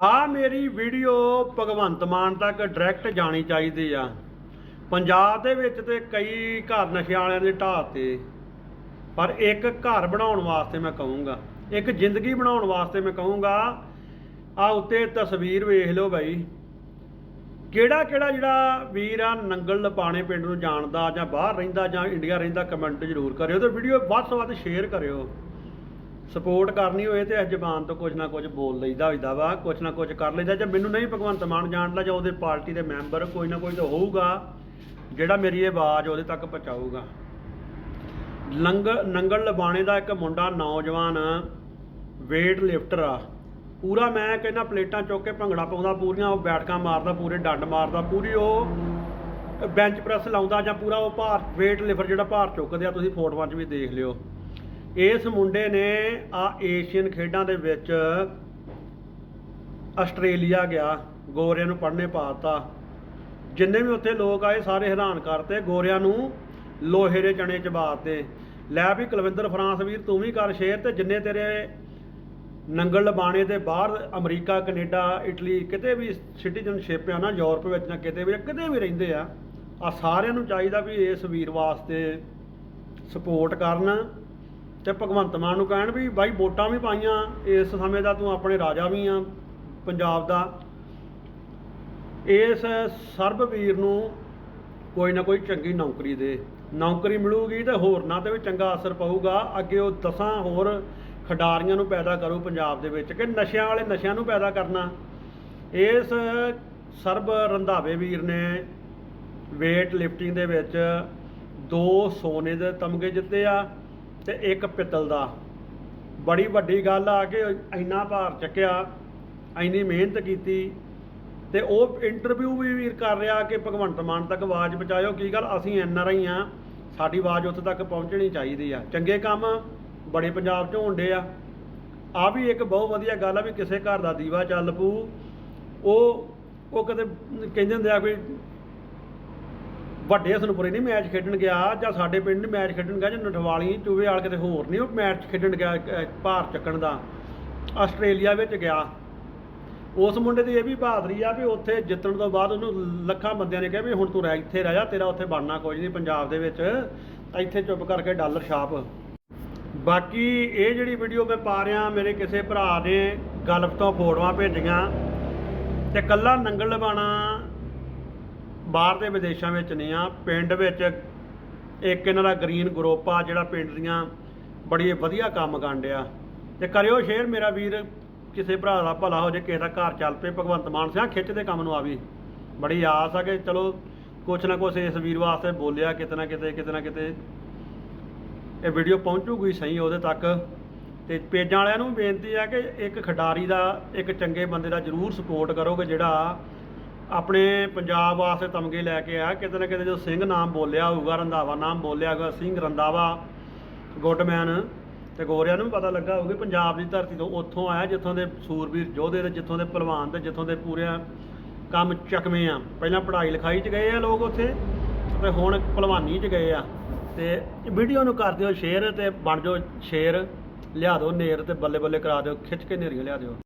ਆ ਮੇਰੀ ਵੀਡੀਓ ਭਗਵੰਤ ਮਾਨ ਤੱਕ ਡਾਇਰੈਕਟ ਜਾਣੀ ਚਾਹੀਦੀ ਆ। ਪੰਜਾਬ ਦੇ ਵਿੱਚ ਤੇ ਕਈ ਘਰ ਨਸ਼ਿਆਂ ਵਾਲਿਆਂ ਦੇ ਢਾਹ ਤੇ। ਪਰ ਇੱਕ ਘਰ ਬਣਾਉਣ ਵਾਸਤੇ ਮੈਂ ਕਹੂੰਗਾ, ਇੱਕ ਜ਼ਿੰਦਗੀ ਬਣਾਉਣ ਵਾਸਤੇ ਮੈਂ ਕਹੂੰਗਾ ਆ ਉੱਤੇ ਤਸਵੀਰ ਵੇਖ ਲਓ ਬਾਈ। ਕਿਹੜਾ ਕਿਹੜਾ ਜਿਹੜਾ ਵੀਰ ਆ ਨੰਗਲ ਲਪਾਣੇ ਪਿੰਡ ਨੂੰ ਜਾਣਦਾ ਜਾਂ ਬਾਹਰ ਰਹਿੰਦਾ ਜਾਂ ਇੰਡੀਆ ਰਹਿੰਦਾ, ਕਮੈਂਟ ਜ਼ਰੂਰ ਕਰਿਓ ਤੇ ਵੀਡੀਓ ਵੱਧ ਤੋਂ ਵੱਧ ਸ਼ੇਅਰ ਕਰਿਓ। ਸਪੋਰਟ ਕਰਨੀ ਹੋਏ ਤੇ ਇਸ ਜ਼ਬਾਨ ਤੋਂ ਕੁਝ ਨਾ ਕੁਝ ਬੋਲ ਲਈਦਾ ਹੋਈਦਾ ਵਾ ਕੁਝ ਨਾ ਕੁਝ ਕਰ ਲਈਦਾ, ਜੇ ਮੈਨੂੰ ਨਹੀਂ ਭਗਵੰਤ ਮਾਨ ਜਾਣਦਾ, ਜਾਂ ਉਹਦੇ ਪਾਰਟੀ ਦੇ ਮੈਂਬਰ, ਕੋਈ ਨਾ ਕੋਈ ਤਾਂ ਹੋਊਗਾ, ਜਿਹੜਾ ਮੇਰੀ ਇਹ ਆਵਾਜ਼ ਉਹਦੇ ਤੱਕ ਪਹੁੰਚਾਊਗਾ। ਲੰਗ ਨੰਗਲ ਲਬਾਣੇ ਦਾ ਇੱਕ ਮੁੰਡਾ ਨੌਜਵਾਨ ਵੇਟ ਲਿਫਟਰ ਆ। ਪੂਰਾ ਮੈਂ ਕਹਿੰਦਾ ਪਲੇਟਾਂ ਚੁੱਕ ਕੇ ਭੰਗੜਾ ਪਾਉਂਦਾ, ਪੂਰੀਆਂ ਉਹ ਬੈਠਕਾਂ ਮਾਰਦਾ, ਪੂਰੇ ਡੰਡ ਮਾਰਦਾ, ਪੂਰੀ ਉਹ ਬੈਂਚ ਪ੍ਰੈਸ ਲਾਉਂਦਾ, ਜਾਂ ਪੂਰਾ ਉਹ ਭਾਰ ਵੇਟ ਲਿਫਟਰ ਜਿਹੜਾ ਭਾਰ ਚੁੱਕਦੇ ਆ, ਤੁਸੀਂ ਫੋਟੋਆਂ 'ਚ ਵੀ ਦੇਖ ਲਿਓ। ਇਸ ਮੁੰਡੇ ਨੇ ਆ ਏਸ਼ੀਅਨ ਖੇਡਾਂ ਦੇ ਵਿੱਚ ਆਸਟ੍ਰੇਲੀਆ ਗਿਆ, ਗੋਰਿਆਂ ਨੂੰ ਪੜ੍ਹਨੇ ਪਾਤਾ ਜਿੰਨੇ ਵੀ ਉੱਥੇ ਲੋਕ ਆਏ, ਸਾਰੇ ਹੈਰਾਨ ਕਰਤੇ, ਗੋਰਿਆਂ ਨੂੰ ਲੋਹੇ ਦੇ ਚਣੇ ਚਬਾਤੇ ਲੈ ਵੀ ਕੁਲਵਿੰਦਰ, ਫਰਾਂਸ ਵੀਰ, ਤੂੰ ਵੀ ਕਰ ਸ਼ੇਰ ਤੇ ਜਿੰਨੇ ਤੇਰੇ ਨੰਗਲ ਲਬਾਣੇ ਦੇ ਬਾਹਰ ਅਮਰੀਕਾ, ਕੈਨੇਡਾ, ਇਟਲੀ, ਕਿਤੇ ਵੀ ਸਿਟੀਜ਼ਨਸ਼ਿਪ ਆ ਨਾ, ਯੂਰਪ ਵਿੱਚ ਨਾ ਕਿਤੇ ਵੀ ਕਿਤੇ ਵੀ ਰਹਿੰਦੇ ਆ ਆ ਸਾਰਿਆਂ ਨੂੰ ਚਾਹੀਦਾ ਵੀ ਇਸ ਵੀਰ ਵਾਸਤੇ ਸਪੋਰਟ ਕਰਨ। ਤੇ ਭਗਵੰਤ ਮਾਨ ਨੂੰ ਕਹਿਣ ਵੀ ਬਾਈ ਵੋਟਾਂ ਵੀ ਪਾਈਆਂ, ਇਸ ਸਮੇਂ ਦਾ ਤੂੰ ਆਪਣੇ ਰਾਜਾ ਵੀ ਆ, ਪੰਜਾਬ ਦਾ। ਇਸ ਸਰਬਵੀਰ ਨੂੰ ਕੋਈ ਨਾ ਕੋਈ ਚੰਗੀ ਨੌਕਰੀ ਦੇ। ਨੌਕਰੀ ਮਿਲੂਗੀ ਤੇ ਹੋਰਨਾਂ ਤੇ ਵੀ ਚੰਗਾ ਅਸਰ ਪਊਗਾ। ਅੱਗੇ ਉਹ ਦਸਾਂ ਹੋਰ ਖਿਡਾਰੀਆਂ ਨੂੰ ਪੈਦਾ ਕਰੂ ਪੰਜਾਬ ਦੇ ਵਿੱਚ, ਕਿ ਨਸ਼ਿਆਂ ਵਾਲੇ ਨਸ਼ਿਆਂ ਨੂੰ ਪੈਦਾ ਕਰਨਾ। ਇਸ ਸਰਬ ਰੰਧਾਵੇ ਵੀਰ ਨੇ weight lifting ਦੇ ਵਿੱਚ ਦੋ ਸੋਨੇ ਦੇ ਤਮਗੇ ਜਿੱਤੇ ਆ। ਤੇ ਇੱਕ ਪਿੱਤਲ ਦਾ। ਬੜੀ ਵੱਡੀ ਗੱਲ ਆ ਕਿ ਇੰਨਾ ਭਾਰ ਚੱਕਿਆ, ਇੰਨੀ ਮਿਹਨਤ ਕੀਤੀ ਤੇ ਉਹ ਇੰਟਰਵਿਊ ਵੀ ਵੀਰ ਕਰ ਰਿਹਾ ਕਿ ਭਗਵੰਤ ਮਾਨ ਤੱਕ ਆਵਾਜ਼ ਪਹੁੰਚਾਇਓ। ਕੀ ਗੱਲ? ਅਸੀਂ ਐਨ ਆਰ ਆਈ ਆ। ਸਾਡੀ ਆਵਾਜ਼ ਉੱਥੇ ਤੱਕ ਪਹੁੰਚਣੀ ਚਾਹੀਦੀ ਆ। ਚੰਗੇ ਕੰਮ ਬੜੇ ਪੰਜਾਬ 'ਚ ਹੋਣਦੇ ਆ। ਆ ਵੀ ਇੱਕ ਬਹੁਤ ਵਧੀਆ ਗੱਲ ਆ ਵੀ ਕਿਸੇ ਘਰ ਦਾ ਦੀਵਾ ਚੱਲ ਪੂ ਉਹ ਉਹ ਕਦੇ ਕਹਿੰਦੇ ਹੁੰਦੇ ਆ ਵੀ ਵੱਡੇ ਹਸਨਪੁਰੇ ਨਹੀਂ ਮੈਚ ਖੇਡਣ ਗਿਆ, ਜਾਂ ਸਾਡੇ ਪਿੰਡ ਨਹੀਂ ਮੈਚ ਖੇਡਣ ਗਿਆ, ਜਾਂ ਨਠਵਾਲੀ ਚੂਵੇ ਵਾਲ ਕਿਤੇ ਹੋਰ ਨਹੀਂ ਉਹ ਮੈਚ ਖੇਡਣ ਗਿਆ ਭਾਰ ਚੱਕਣ ਦਾ। ਆਸਟ੍ਰੇਲੀਆ ਵਿੱਚ ਗਿਆ। ਉਸ ਮੁੰਡੇ ਦੀ ਇਹ ਵੀ ਬਹਾਦਰੀ ਆ ਵੀ ਉੱਥੇ ਜਿੱਤਣ ਤੋਂ ਬਾਅਦ ਉਹਨੂੰ ਲੱਖਾਂ ਬੰਦਿਆਂ ਨੇ ਕਿਹਾ ਵੀ ਹੁਣ ਤੂੰ ਰਹਿ, ਇੱਥੇ ਰਹਿ ਜਾ, ਤੇਰਾ ਉੱਥੇ ਬਣਨਾ ਕੁਝ ਨਹੀਂ ਪੰਜਾਬ ਦੇ ਵਿੱਚ। ਇੱਥੇ ਚੁੱਪ ਕਰਕੇ ਡਾਲਰ ਛਾਪ। ਬਾਕੀ ਇਹ ਜਿਹੜੀ ਵੀਡੀਓ ਮੈਂ ਪਾ ਰਿਹਾ, ਮੇਰੇ ਕਿਸੇ ਭਰਾ ਨੇ ਗਲਫ ਤੋਂ ਫੋਟੋਆਂ ਭੇਜੀਆਂ ਤੇ ਕੱਲਾ ਨੰਗਲ ਲਵਾਣਾ ਬਾਹਰ ਦੇ ਵਿਦੇਸ਼ਾਂ ਵਿੱਚ ਨਹੀਂ ਆ, ਪਿੰਡ ਵਿੱਚ ਇੱਕ ਇਹਨਾਂ ਦਾ ਗ੍ਰੀਨ ਗਰੁੱਪ ਆ ਜਿਹੜਾ ਪਿੰਡ ਦੀਆਂ ਬੜੀ ਵਧੀਆ ਕੰਮ ਕਾਂਡਿਆ ਤੇ ਕਰਿਓ ਸ਼ੇਅਰ ਮੇਰਾ ਵੀਰ, ਕਿਸੇ ਭਰਾ ਦਾ ਭਲਾ ਹੋ ਜੇ, ਕਿਸੇ ਦਾ ਘਰ ਚੱਲ ਪਏ, ਭਗਵੰਤ ਮਾਨ ਸਿਆ ਖਿੱਚ ਦੇ ਕੰਮ ਨੂੰ ਆਵੀ ਬੜੀ ਆਸ ਆ ਕਿ ਚਲੋ ਕੁਛ ਨਾ ਕੁਛ ਇਸ ਵੀਰ ਵਾਸਤੇ ਬੋਲਿਆ, ਕਿਤੇ ਨਾ ਕਿਤੇ ਕਿਤੇ ਨਾ ਕਿਤੇ ਇਹ ਵੀਡੀਓ ਪਹੁੰਚੂਗੀ ਸਹੀ ਉਹਦੇ ਤੱਕ। ਤੇ ਪੇਜਾਂ ਵਾਲਿਆਂ ਨੂੰ ਵੀ ਬੇਨਤੀ ਆ ਕਿ ਇੱਕ ਖਿਡਾਰੀ ਦਾ, ਇੱਕ ਚੰਗੇ ਬੰਦੇ ਦਾ ਜਰੂਰ ਸਪੋਰਟ ਕਰੋਗੇ ਜਿਹੜਾ ਆਪਣੇ ਪੰਜਾਬ ਵਾਸਤੇ ਤਮਗੇ ਲੈ ਕੇ ਆ ਕਿਤੇ ਨਾ ਕਿਤੇ ਜੋ ਸਿੰਘ ਨਾਮ ਬੋਲਿਆ ਹੋਊਗਾ, ਰੰਧਾਵਾ ਨਾਮ ਬੋਲਿਆ ਹੋਊਗਾ, ਸਿੰਘ ਰੰਧਾਵਾ, ਗੁੱਡਮੈਨ ਤੇ ਗੋਰਿਆਂ ਨੂੰ ਵੀ ਪਤਾ ਲੱਗਾ ਹੋਊਗਾ ਪੰਜਾਬ ਦੀ ਧਰਤੀ ਤੋਂ ਉੱਥੋਂ ਆਇਆ, ਜਿੱਥੋਂ ਦੇ ਸੂਰਬੀਰ ਯੋਧੇ ਤੇ ਜਿੱਥੋਂ ਦੇ ਪਹਿਲਵਾਨ ਤੇ ਜਿੱਥੋਂ ਦੇ ਪੂਰੇ ਕੰਮ ਚੱਕਵੇਂ ਆ। ਪਹਿਲਾਂ ਪੜ੍ਹਾਈ ਲਿਖਾਈ 'ਚ ਗਏ ਆ ਲੋਕ ਉੱਥੇ ਤੇ ਹੁਣ ਭਲਵਾਨੀ 'ਚ ਗਏ ਆ। ਤੇ ਵੀਡੀਓ ਨੂੰ ਕਰ ਦਿਓ ਸ਼ੇਅਰ ਤੇ ਬਣ ਜਾਓ ਸ਼ੇਅਰ। ਲਿਆ ਦਿਓ ਨੇਰ ਤੇ ਬੱਲੇ ਬੱਲੇ ਕਰਾ ਦਿਓ, ਖਿੱਚ ਕੇ ਨੇਰੀਆਂ ਲਿਆ ਦਿਓ।